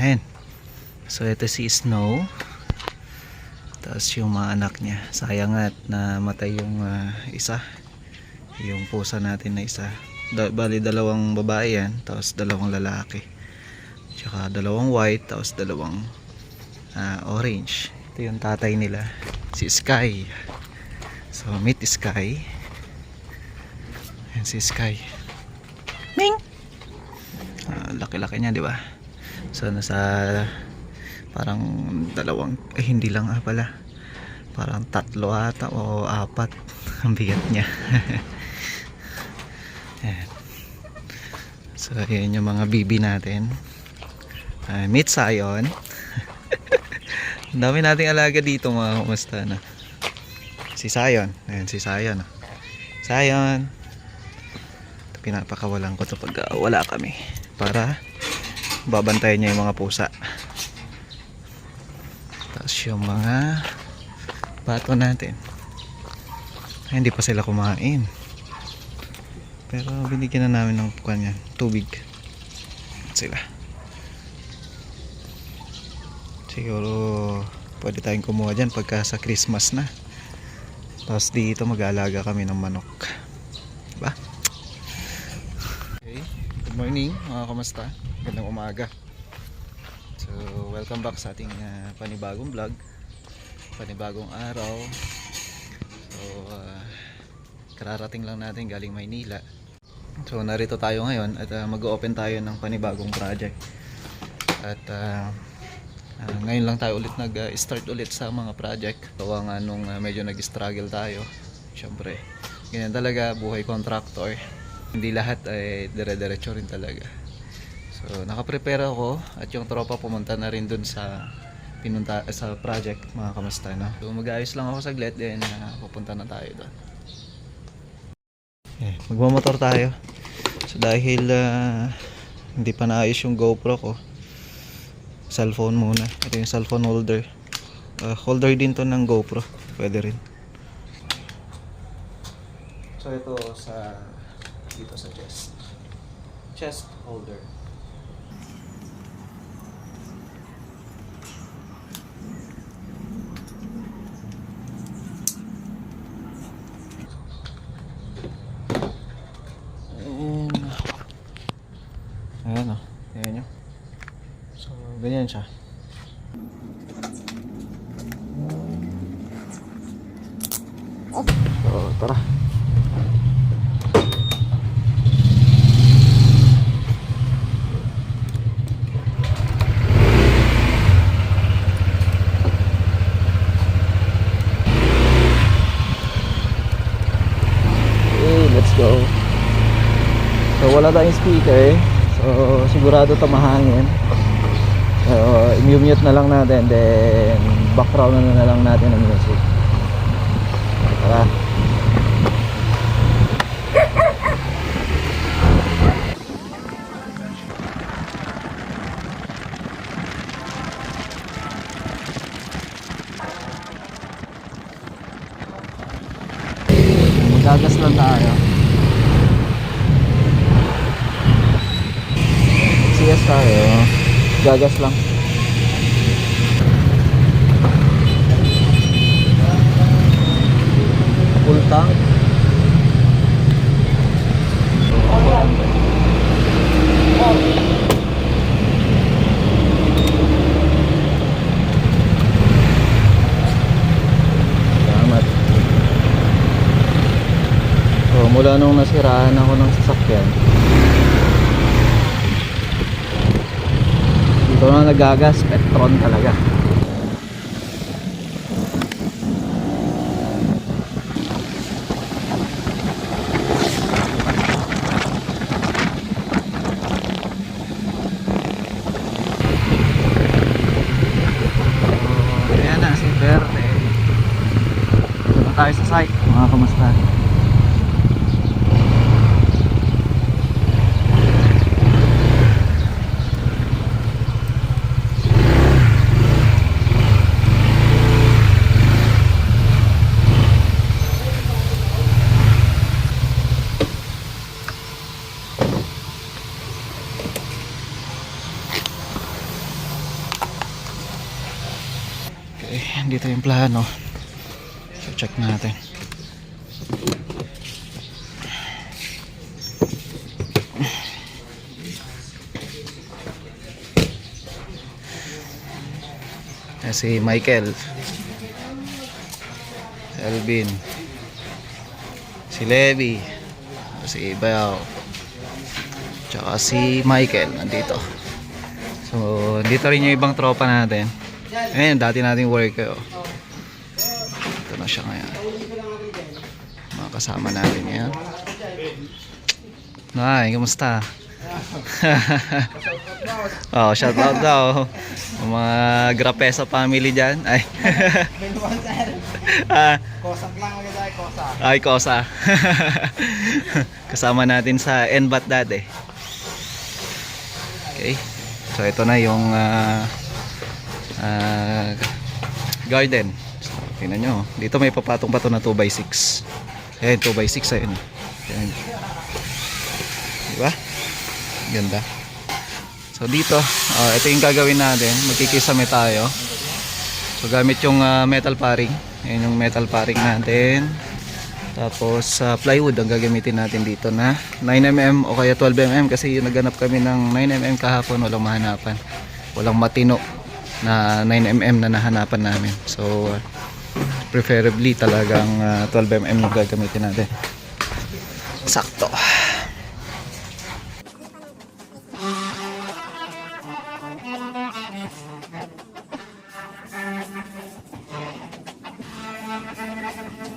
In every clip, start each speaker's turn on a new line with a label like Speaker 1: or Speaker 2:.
Speaker 1: Ayan. So ito si Snow. Tapos yung mga anak niya. Sayang at namatay yung ah, isa. Yung pusa natin na isa. Da- bali dalawang babae yan. Tapos dalawang lalaki. Tsaka dalawang white. Tapos dalawang ah, orange. Ito yung tatay nila. Si Sky. So meet Sky. Ayan si Sky. Ming! Ah, laki-laki niya, di ba? So nasa parang dalawang eh hindi lang ah pala. Parang tatlo ata o apat ang bigat niya. Ayan. So ayan yung mga bibi natin. Uh, meet. Ang dami nating alaga dito mga kumusta na. Si Sion. Ayan si Sion. ah. Pinapakawalan ko to pag ah, wala kami. Para babantayan niya yung mga pusa. Tapos yung mga bato natin. Ay, hindi pa sila kumain. Pero binigyan na namin ng kanya, tubig. Sila. Siguro pwede tayong kumuha dyan pagka sa Christmas na. Tapos dito mag-aalaga kami ng manok. Diba? Okay. Good morning mga kamusta? Gandang umaga. So, welcome back sa ating ah, panibagong vlog. Panibagong araw. So, ah, kararating lang natin galing Maynila. So, narito tayo ngayon at ah, mag-open tayo ng panibagong project. At ah, ah, ngayon lang tayo ulit nag-start ulit sa mga project. Gawa nga nung ah, medyo nag-struggle tayo. Siyempre, ganyan talaga buhay contractor. Hindi lahat ay dire-diretso rin talaga. So, nakaprepare ako at yung tropa pumunta na rin dun sa pinunta sa project mga kamusta no. So, mag-ayos lang ako saglit then uh, pupunta na tayo doon. Eh, magmamotor tayo. So dahil ah, hindi pa naayos yung GoPro ko. Cellphone muna. Ito yung cellphone holder. Ah, holder din to ng GoPro. Pwede rin. So ito sa dito sa chest. Chest holder. And, ayan o. Ayan nyo. So, ganyan siya. So, tara. Okay, let's go. So wala tayong speaker. So sigurado to mahangin. So i-mute na lang natin then background na, na lang natin ng music. Tara. Gagas lang. Full tank. Salamat. So, mula nung nasiraan ako ng sasakyan, dito na nagagas, Petron talaga. So, ayan na si Verde. Dito tayo sa site, mga kamusta? ito yung plano. So check natin. Ayan si Michael. Si Alvin. Si Levi. Si Bao. Tsaka si Michael nandito. So, dito rin yung ibang tropa natin. Ayun, dati nating worker. Oh. Ito na siya ngayon. Mga kasama natin ngayon. Nay, kumusta? oh, shout out daw. Ang Mga Grapesa family dyan. Ay. ah,
Speaker 2: Kosak lang agad ay kosak.
Speaker 1: ay, Kosa. Kasama natin sa NBAT dati. Okay. So, ito na yung ah, ah, garden. So, tingnan nyo. Dito may papatong pa to na 2x6. Ayan, 2x6 ayun. Ayan. Diba? Ganda. So, dito, ah, ito yung gagawin natin. Magkikisame tayo. So, gamit yung ah, metal paring. Ayan yung metal paring natin. Tapos sa plywood ang gagamitin natin dito na 9mm o kaya 12mm kasi yung naghanap kami ng 9mm kahapon walang mahanapan. Walang matino na 9mm na nahanapan namin. So uh, preferably talagang uh, 12mm yung gagamitin natin. Sakto. Thank you.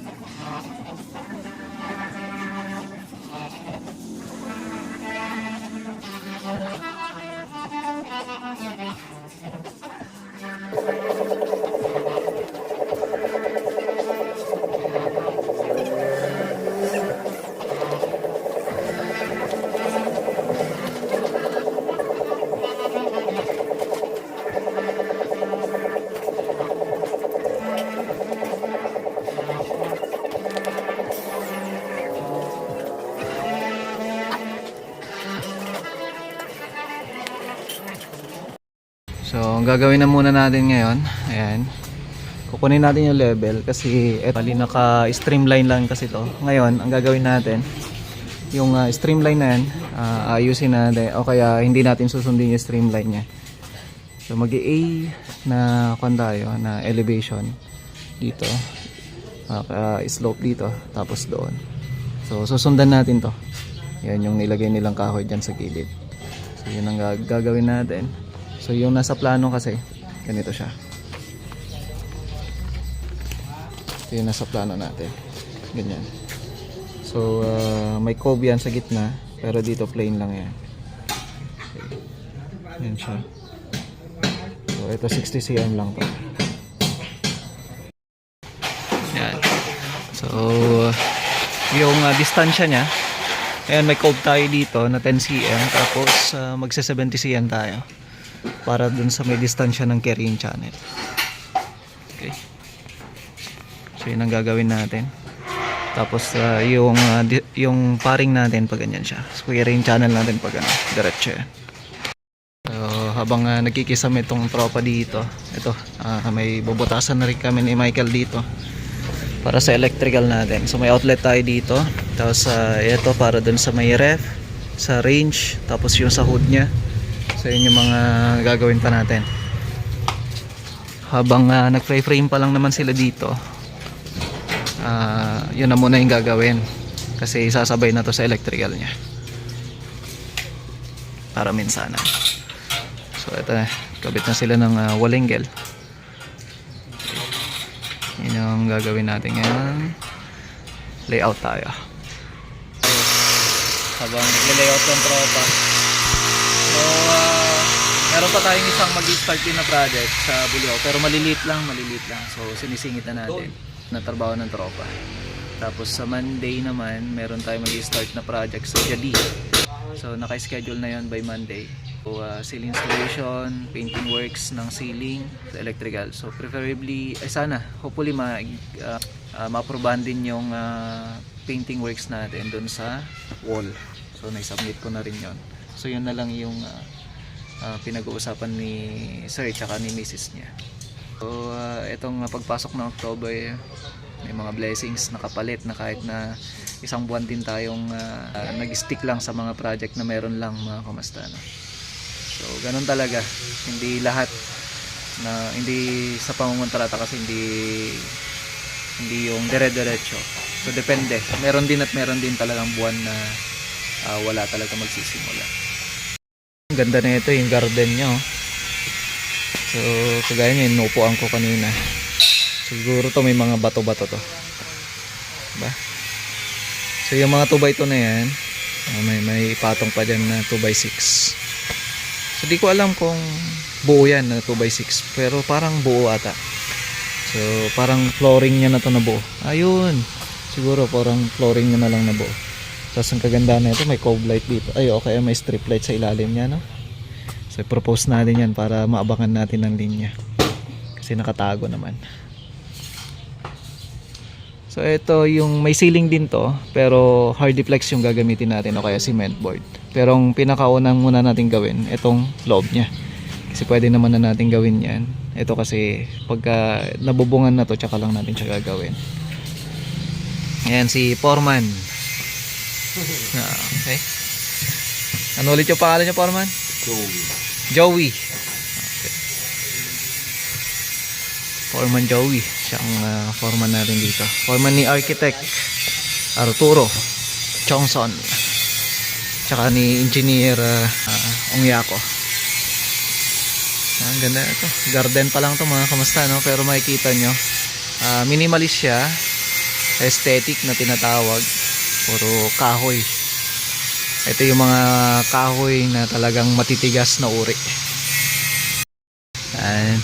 Speaker 1: Ang gagawin na muna natin ngayon, ayan. Kukunin natin yung level kasi eto, bali naka-streamline lang kasi to. Ngayon, ang gagawin natin, yung ah, streamline na yan, ah, ayusin natin o kaya hindi natin susundin yung streamline niya. So, mag a na kwan tayo, na elevation dito. Ah, slope dito, tapos doon. So, susundan natin to. Yan yung nilagay nilang kahoy dyan sa gilid. So, yun ang gag- gagawin natin. So yung nasa plano kasi, ganito siya. Ito yung nasa plano natin. Ganyan. So uh, may cove yan sa gitna, pero dito plain lang yan. Yan siya. So ito 60 cm lang to. Yan. So yung uh, distansya niya, Ayan, may cove tayo dito na 10 cm tapos uh, magsa 70 cm tayo para dun sa may distansya ng carrying channel. Okay. So yun ang gagawin natin. Tapos uh, yung uh, yung paring natin pag ganyan siya. So carrying channel natin pag ano, diretso yan. So habang uh, nagkikisama itong tropa dito, ito, ah, may bubutasan na rin kami ni Michael dito para sa electrical natin. So may outlet tayo dito. Tapos uh, ito para dun sa may ref, sa range, tapos yung sa hood niya. Yun yung mga gagawin pa natin. Habang uh, nag-frame pa lang naman sila dito, ah, yun na muna yung gagawin. Kasi sasabay na to sa electrical niya. Para minsanan. So ito na, kabit na sila ng uh, walinggel. Yun yung gagawin natin ngayon. Layout tayo. Habang nag-layout ng tropa. Pa tayong isang mag-start din na project sa Bulyo. Pero maliliit lang, maliliit lang. So, sinisingit na natin na trabaho ng tropa. Tapos sa Monday naman, meron tayong mag-start na project sa Jadi. So, naka-schedule na yon by Monday. So, uh, ceiling installation, painting works ng ceiling, electrical. So, preferably, ay sana, hopefully, ma, uh, uh, ma-aprobahan din yung uh, painting works natin dun sa wall. So, naisubmit ko na rin yon. So, yun na lang yung uh, uh, pinag-uusapan ni Sir tsaka ni Mrs. niya. So, ah, itong ah, pagpasok ng October, may mga blessings na kapalit na kahit na isang buwan din tayong ah, nag-stick lang sa mga project na meron lang mga kamasta. No? So, ganun talaga. Hindi lahat na hindi sa pangungontrata kasi hindi hindi yung dire-diretso. So, depende. Meron din at meron din talagang buwan na ah, wala talaga magsisimula. Ganda na ito, yung garden nyo. So, kagaya nyo, inupuan ko kanina. Siguro to may mga bato-bato to. Diba? So, yung mga 2x2 na yan, ah, may, may patong pa dyan na 2x6. So, di ko alam kung buo yan na 2x6. Pero parang buo ata. So, parang flooring niya na to na buo. Ayun. Siguro parang flooring niya na lang na buo. Tapos ang kaganda na ito, may cove light dito. Ay, okay, may strip light sa ilalim niya, no? So, propose natin yan para maabangan natin ang linya. Kasi nakatago naman. So, ito yung may ceiling din to, pero hardiplex yung gagamitin natin o kaya cement board. Pero ang pinakaunang muna natin gawin, itong loob niya. Kasi pwede naman na natin gawin yan. Ito kasi pagka nabubungan na to, tsaka lang natin siya gagawin. Ayan si Foreman. Ah, okay. Ano ulit yung pangalan niya, Foreman? Joey. Okay. Foreman Joey. Siya ang ah, foreman natin dito. Foreman ni Architect Arturo Chongson. Tsaka ni Engineer uh, Ongyako. Ah, Ang ganda ito. Garden pa lang to mga kamusta no? Pero makikita nyo. ah, minimalist siya. Aesthetic na tinatawag. Puro kahoy. Ito yung mga kahoy na talagang matitigas na uri. Ayan.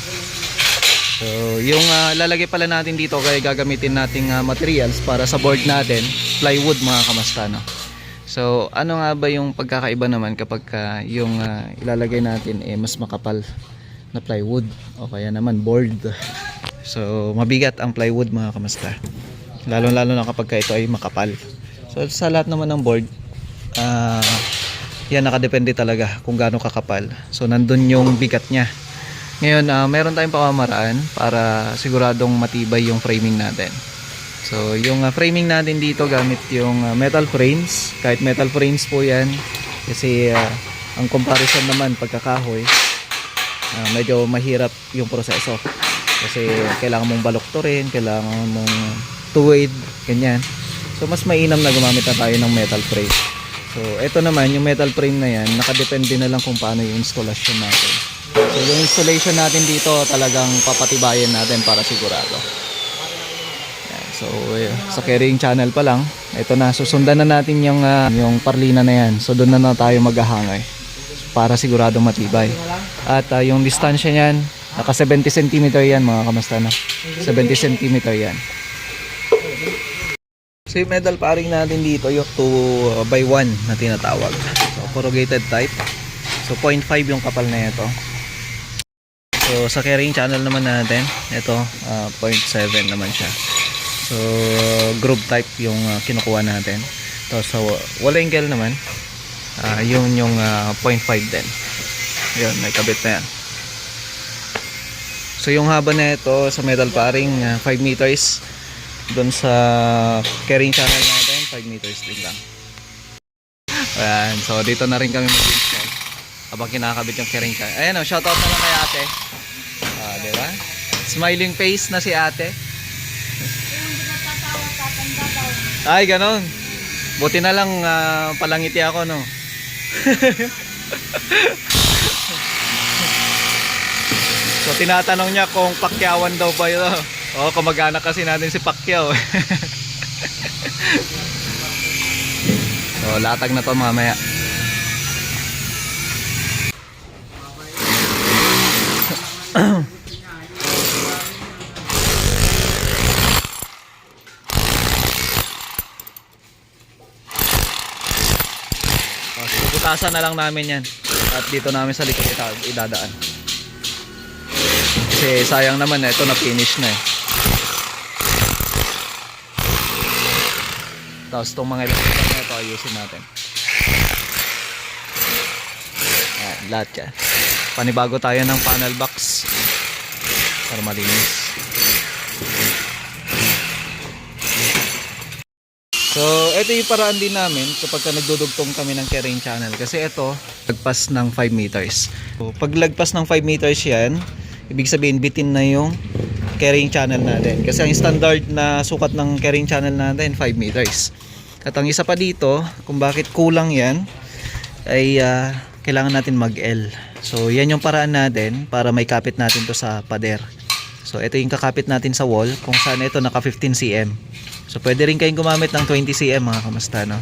Speaker 1: So, yung ah, lalagay pala natin dito kaya gagamitin nating ah, materials para sa board natin, plywood mga kamasta no. So, ano nga ba yung pagkakaiba naman kapag ah, yung ah, ilalagay natin eh mas makapal na plywood o kaya naman board. So, mabigat ang plywood mga kamasta. Lalo-lalo na kapag ka ito ay makapal. So, sa lahat naman ng board, ah yan nakadepende talaga kung gaano kakapal. So, nandun yung bigat niya. Ngayon, ah, meron tayong pamamaraan para siguradong matibay yung framing natin. So, yung ah, framing natin dito gamit yung ah, metal frames. Kahit metal frames po yan. Kasi ah, ang comparison naman pagkakahoy, ah, medyo mahirap yung proseso. Kasi kailangan mong balukturin, kailangan mong tuwid, ganyan. So, mas mainam na gumamit na tayo ng metal frame. So, ito naman, yung metal frame na yan, nakadepende na lang kung paano yung installation natin. So, yung installation natin dito, talagang papatibayan natin para sigurado. Yan. So, eh, sa carrying channel pa lang, ito na, susundan na natin yung, ah, yung parlina na yan. So, doon na na tayo maghahangay para sigurado matibay. At ah, yung distansya niyan, naka 70 cm yan mga kamasta na. 70 cm yan. So metal paring natin dito yung 2 by 1 na tinatawag. So corrugated type. So 0.5 yung kapal na ito. So sa carrying channel naman natin, ito ah, 0.7 naman siya. So groove type yung ah, kinukuha natin. Tapos sa wall angle naman, ah, yun yung ah, 0.5 din. Yun, may kabit na yan. So yung haba na ito sa metal paring ah, 5 meters doon sa carrying channel natin 5 meters din lang. Ayan so dito na rin kami mag-install habang kinakabit yung carrying channel. Ayan o shoutout na lang kay ate. Ah, di ba? Smiling face na si ate. Ay ganon buti na lang ah, palangiti ako no? So tinatanong niya kung pakyawan daw ba yun Oo, kamag-anak kasi natin si Pacquiao. so, latag na to mamaya. Oh, butasan na lang namin yan. At dito namin sa likod idadaan. Kasi sayang naman ito na finish na eh. Tapos itong mga electrical na ito ayusin natin. Ayan, lahat yan. Panibago tayo ng panel box. para malinis. So, ito yung paraan din namin kapag ka nagdudugtong kami ng carrying channel. Kasi ito, lagpas ng 5 meters. So, pag lagpas ng 5 meters yan, ibig sabihin bitin na yung carrying channel natin. Kasi ang standard na sukat ng carrying channel natin, 5 meters. At ang isa pa dito, kung bakit kulang yan, ay ah, kailangan natin mag-L. So, yan yung paraan natin para may kapit natin to sa pader. So, ito yung kakapit natin sa wall kung saan ito naka 15 cm. So, pwede rin kayong gumamit ng 20 cm mga kamusta, no?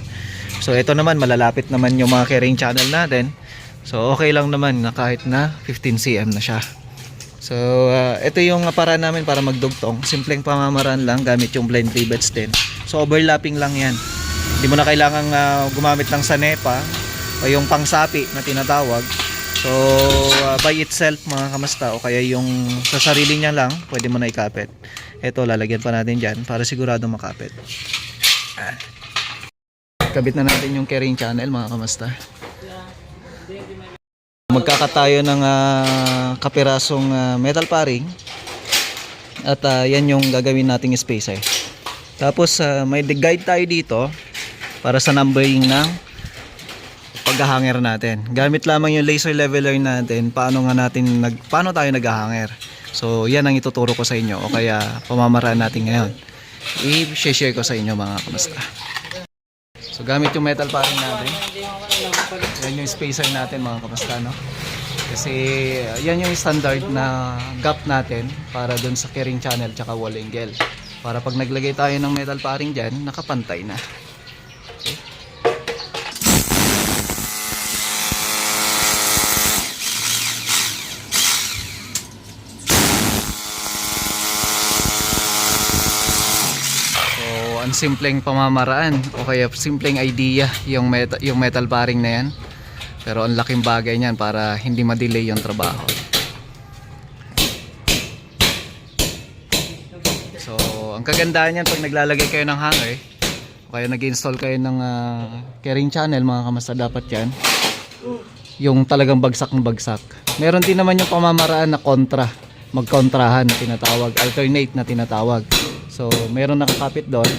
Speaker 1: So, ito naman, malalapit naman yung mga carrying channel natin. So, okay lang naman na kahit na 15 cm na siya. So, ah, ito yung paraan namin para magdugtong. Simpleng pamamaraan lang gamit yung blind rivets din. So, overlapping lang yan. Hindi mo na kailangang ah, gumamit ng sanepa o yung pangsapi na tinatawag. So, ah, by itself mga kamasta o kaya yung sa sarili niya lang, pwede mo na ikapit. Ito, lalagyan pa natin dyan para sigurado makapit. Kabit na natin yung carrying channel mga kamasta. Magkakat tayo ng ah, kapirasong ah, metal paring at ah, yan yung gagawin nating spacer. Tapos ah, may guide tayo dito para sa numbering ng paghahanger natin. Gamit lamang yung laser leveler natin paano nga natin nag paano tayo naghahanger. So yan ang ituturo ko sa inyo o kaya pamamaraan natin ngayon. I-share ko sa inyo mga kamusta. So gamit yung metal paring natin. Yan yung spacer natin mga kamusta no. Kasi uh, yan yung standard na gap natin para dun sa carrying channel tsaka wall angle. Para pag naglagay tayo ng metal paring dyan, nakapantay na. So, ang simpleng pamamaraan o kaya simpleng idea yung metal, yung metal paring na yan. Pero ang laking bagay niyan para hindi ma-delay yung trabaho. So, ang kagandahan niyan pag naglalagay kayo ng hanger o kaya nag-install kayo ng ah, carrying channel mga kamasta dapat yan yung talagang bagsak ng bagsak. Meron din naman yung pamamaraan na kontra, magkontrahan na tinatawag, alternate na tinatawag. So, meron nakakapit doon.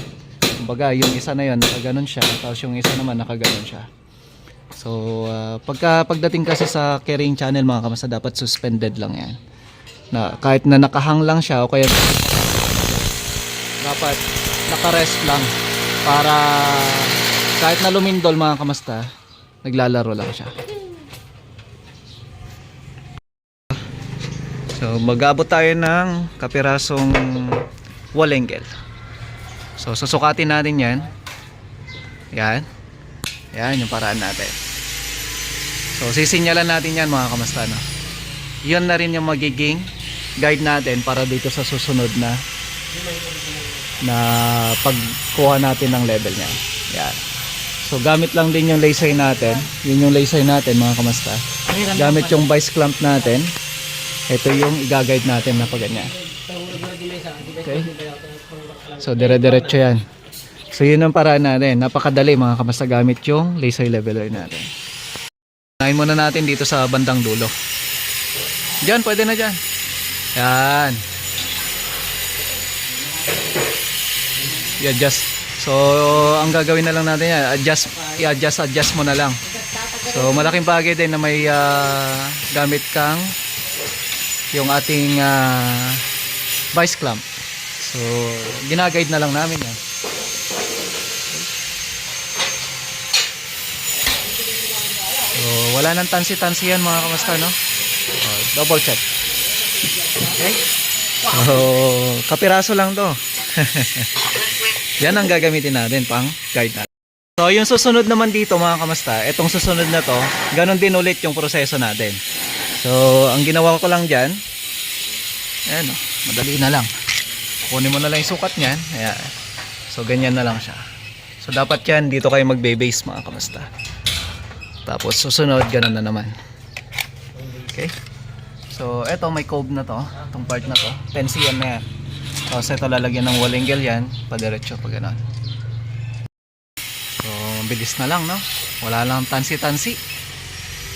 Speaker 1: Kumbaga, yung isa na yon nakaganon siya, tapos yung isa naman nakaganon siya. So, ah, pagka pagdating kasi sa carrying channel mga kamasa, dapat suspended lang yan. Na, kahit na nakahang lang siya o kaya dapat nakarest lang para kahit na lumindol mga kamasta, naglalaro lang siya. So, mag-abot tayo ng kapirasong wall angle. So, susukatin natin yan. Yan. Yan yung paraan natin. So, sisinyalan natin yan mga kamasta. No? Yun na rin yung magiging guide natin para dito sa susunod na na pagkuha natin ng level niya. Yan. So, gamit lang din yung laser natin. Yun yung laser natin mga kamasta. Gamit yung vice clamp natin. Ito yung i-guide natin na pag ganyan. Okay? So, dire-diretso yan. So, yun ang paraan natin. Napakadali mga kamasta gamit yung laser leveler natin. Unahin muna natin dito sa bandang dulo. Diyan, pwede na dyan. Yan. I-adjust. So, ang gagawin na lang natin yan, adjust, i-adjust, adjust mo na lang. So, malaking bagay din na may ah, gamit kang yung ating ah, vice clamp. So, ginaguide na lang namin yan. Wala nang tansi-tansi yan mga kamasta, no? Oh, double check. Okay? So, kapiraso lang to. yan ang gagamitin natin pang guide natin. So, yung susunod naman dito mga kamasta, itong susunod na to, ganun din ulit yung proseso natin. So, ang ginawa ko lang dyan, ayan o, madali na lang. Kunin mo na lang yung sukat niyan. Ayan. So, ganyan na lang siya. So, dapat yan, dito kayo magbe-base mga kamasta. Tapos, susunod, ganun na naman. Okay? So, eto, may cove na to. Itong part na to. 10 cm na yan. Tapos, ito lalagyan ng wall yan. Padiretso, pag ganun. So, bilis na lang, no? Wala lang tansi-tansi.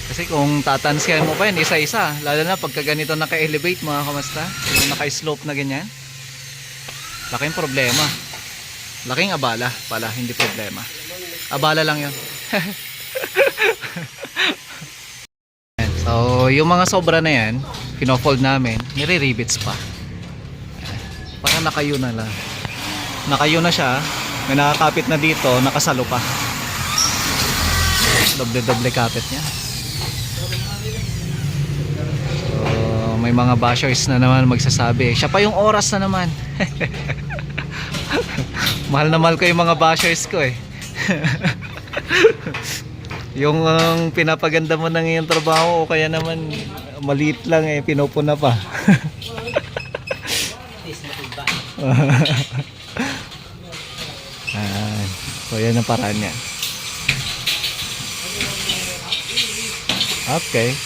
Speaker 1: Kasi kung tatansyahin mo pa yan, isa-isa. Lalo na pagka ganito naka-elevate mga kamasta. Yung naka-slope na ganyan. Laking problema. Laking abala pala, hindi problema. Abala lang yun. Ayan, so, yung mga sobra na yan, kino-fold namin, nire-rivets pa. Para nakayo na lang. Nakayo na siya, may nakakapit na dito, nakasalo pa. Doble-doble kapit niya. So, may mga bashers na naman magsasabi, siya pa yung oras na naman. mahal na mahal ko yung mga bashers ko eh. yung ang pinapaganda mo ng iyong trabaho o kaya naman maliit lang eh, pinupuna pa. Ayan. So yan ang paraan niya. Okay.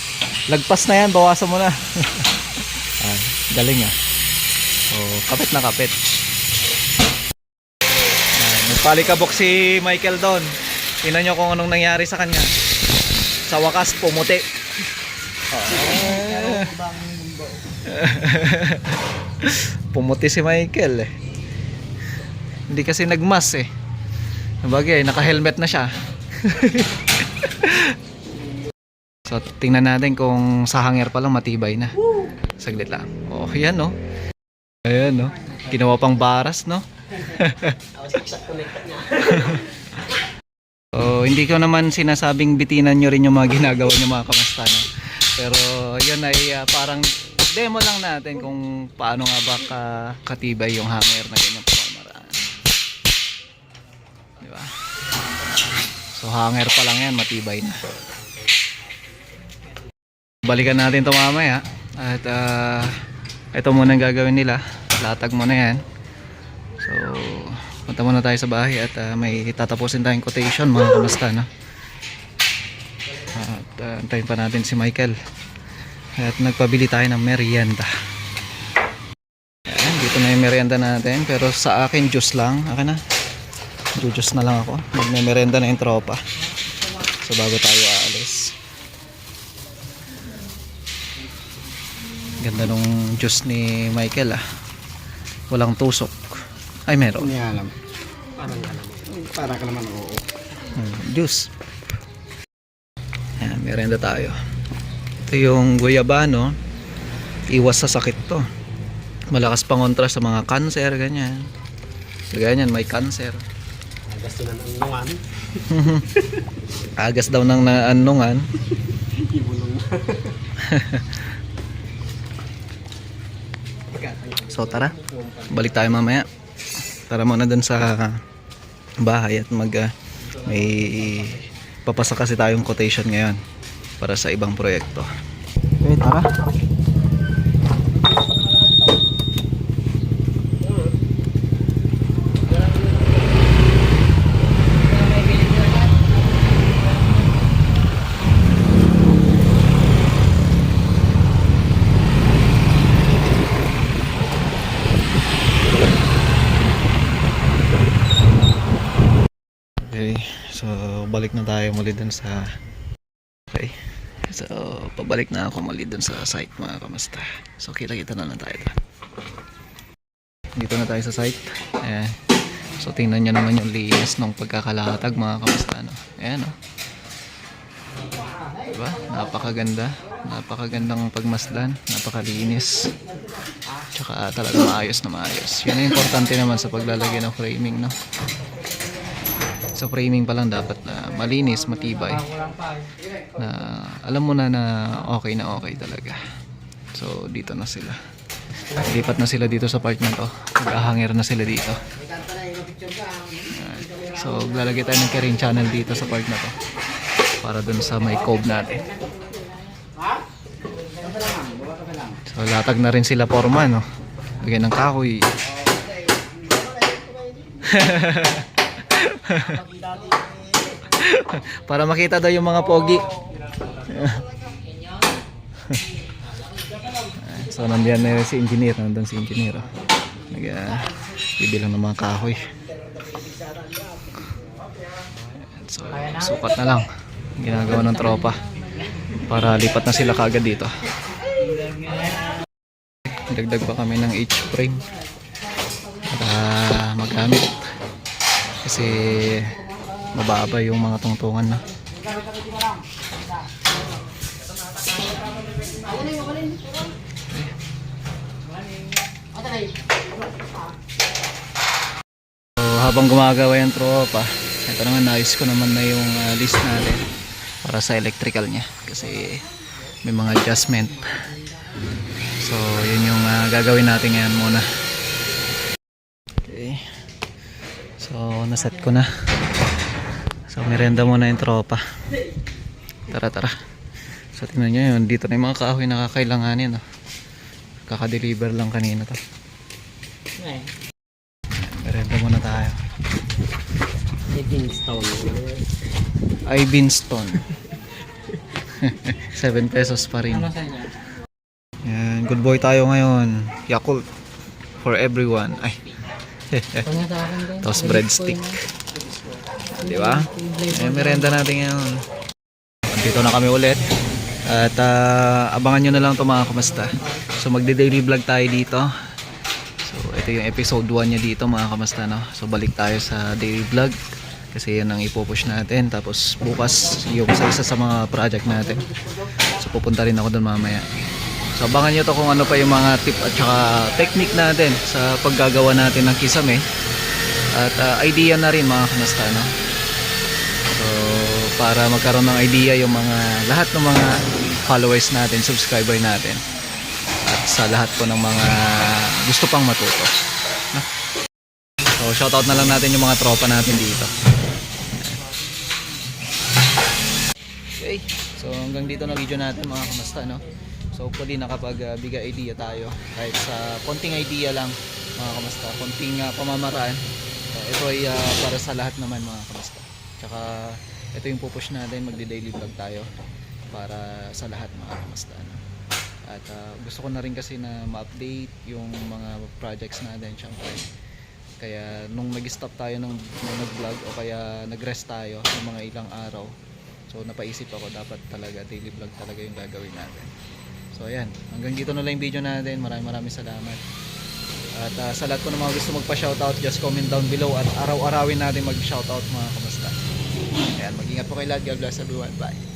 Speaker 1: Lagpas na yan, bawasan mo na. ah, galing ah. So, kapit na kapit. Ah, nagpalikabok si Michael doon. Tingnan nyo kung anong nangyari sa kanya. Sa wakas, pumuti. Ah. pumuti si Michael eh. Hindi kasi nagmas eh. Sabagay, naka-helmet na siya. so, tingnan natin kung sa hanger pa lang matibay na. Saglit lang. Oh, yan no. Ayan no. Ginawa pang baras no. hindi ko naman sinasabing bitinan nyo rin yung mga ginagawa nyo mga kamasta no. Pero yun ay ah, parang demo lang natin kung paano nga ba ka, katibay yung hanger na ganyan pamamaraan. Di ba? So hanger pa lang yan, matibay na. Balikan natin to mamaya. At ah, ito muna ang gagawin nila. Latag mo na yan. So, punta muna tayo sa bahay at ah, may tatapusin tayong quotation mga kamusta no? At ah, antayin pa natin si Michael. At nagpabili tayo ng merienda. Ayan, dito na yung merienda natin. Pero sa akin, juice lang. Akin na. Juice na lang ako. May merienda na yung tropa. So bago tayo aalis. Ganda nung juice ni Michael ah. Walang tusok. Ay meron.
Speaker 2: Hindi alam. Parang alam. Para ka naman oo.
Speaker 1: Hmm, juice. Ayan, merenda tayo. Ito yung guyabano. Iwas sa sakit to. Malakas pang kontra sa mga cancer, ganyan. So, ganyan, may cancer.
Speaker 2: Gusto na ng lungan.
Speaker 1: Agas daw ng naanungan.
Speaker 2: Ibulong.
Speaker 1: So tara, balik tayo mamaya. Tara muna dun sa bahay at mag ah, may papasa kasi tayong quotation ngayon para sa ibang proyekto. Okay, tara. Okay, so balik na tayo muli dun sa Okay. So, pabalik na ako muli dun sa site mga kamusta. So, kita-kita na lang tayo. Dito na tayo sa site. Ayan. So, tingnan nyo naman yung linis ng pagkakalatag mga kamusta. No? Ayan, oh. Diba? Napakaganda. Napakagandang pagmasdan. Napakalinis. Tsaka talaga maayos na maayos. Yan ang importante naman sa paglalagay ng framing, no? Sa framing pa lang dapat na malinis, matibay. Na alam mo na na okay na okay talaga. So, dito na sila. Lipat na sila dito sa part na to. Mag-ahanger na sila dito. So, lalagay tayo ng carrying channel dito sa part na to. Para dun sa may cove natin. So, latag na rin sila forma, no? Lagyan ng kahoy. Para makita daw yung mga pogi. so nandiyan na si engineer, nandun si engineer. oh. Nag uh, bibilang ng mga kahoy. So sukat na lang. Ginagawa ng tropa. para lipat na sila kaagad dito. Dagdag pa kami ng H-frame para magamit kasi mababa yung mga tungtungan na. So, habang gumagawa yung tropa, ito naman naayos ko naman na yung ah, list natin para sa electrical niya kasi may mga adjustment. So, yun yung ah, gagawin natin ngayon muna. Okay. So, naset ko na. So, merenda muna yung tropa. Tara, tara. So, tingnan nyo yun. Dito na yung mga kahoy na kakailanganin. Oh. Kaka-deliver lang kanina to. Merenda muna tayo.
Speaker 2: Living stone.
Speaker 1: Ay, Beanstone. 7 pesos pa rin.
Speaker 2: Ano sa inyo?
Speaker 1: Yan, good boy tayo ngayon. Yakult for everyone. Ay. Tapos breadstick. Di ba? Eh, merenda natin ngayon. Dito na kami ulit. At ah, abangan nyo na lang ito mga kamasta. So magde-daily vlog tayo dito. So ito yung episode 1 niya dito mga kamasta. No? So balik tayo sa daily vlog. Kasi yan ang ipopush natin. Tapos bukas yung sa isa sa mga project natin. So pupunta rin ako doon mamaya. So abangan nyo to kung ano pa yung mga tip at saka technique natin sa paggagawa natin ng kisame. At ah, idea na rin mga kamasta. No? So, para magkaroon ng idea yung mga lahat ng mga followers natin, subscriber natin. At sa lahat po ng mga gusto pang matuto. So, shoutout na lang natin yung mga tropa natin dito. Okay. So, hanggang dito na video natin mga kamasta, no? So, hopefully nakapagbigay idea tayo. Kahit sa konting idea lang, mga kamasta. Konting ah, pamamaraan. So, ito ay ah, para sa lahat naman mga kamasta. Tsaka ito yung pupush natin, magdi-daily vlog tayo para sa lahat mga kamasta. no? At ah, gusto ko na rin kasi na ma-update yung mga projects natin syempre. Kaya nung nag-stop tayo ng, nung nag-vlog o kaya nag-rest tayo ng mga ilang araw, so napaisip ako dapat talaga daily vlog talaga yung gagawin natin. So ayan, hanggang dito na lang yung video natin. Maraming maraming salamat. At ah, sa lahat po ng mga gusto magpa-shoutout, just comment down below at araw-arawin natin mag-shoutout mga kamusta. Ayan, mag-ingat po kayo lahat. God bless everyone. Bye.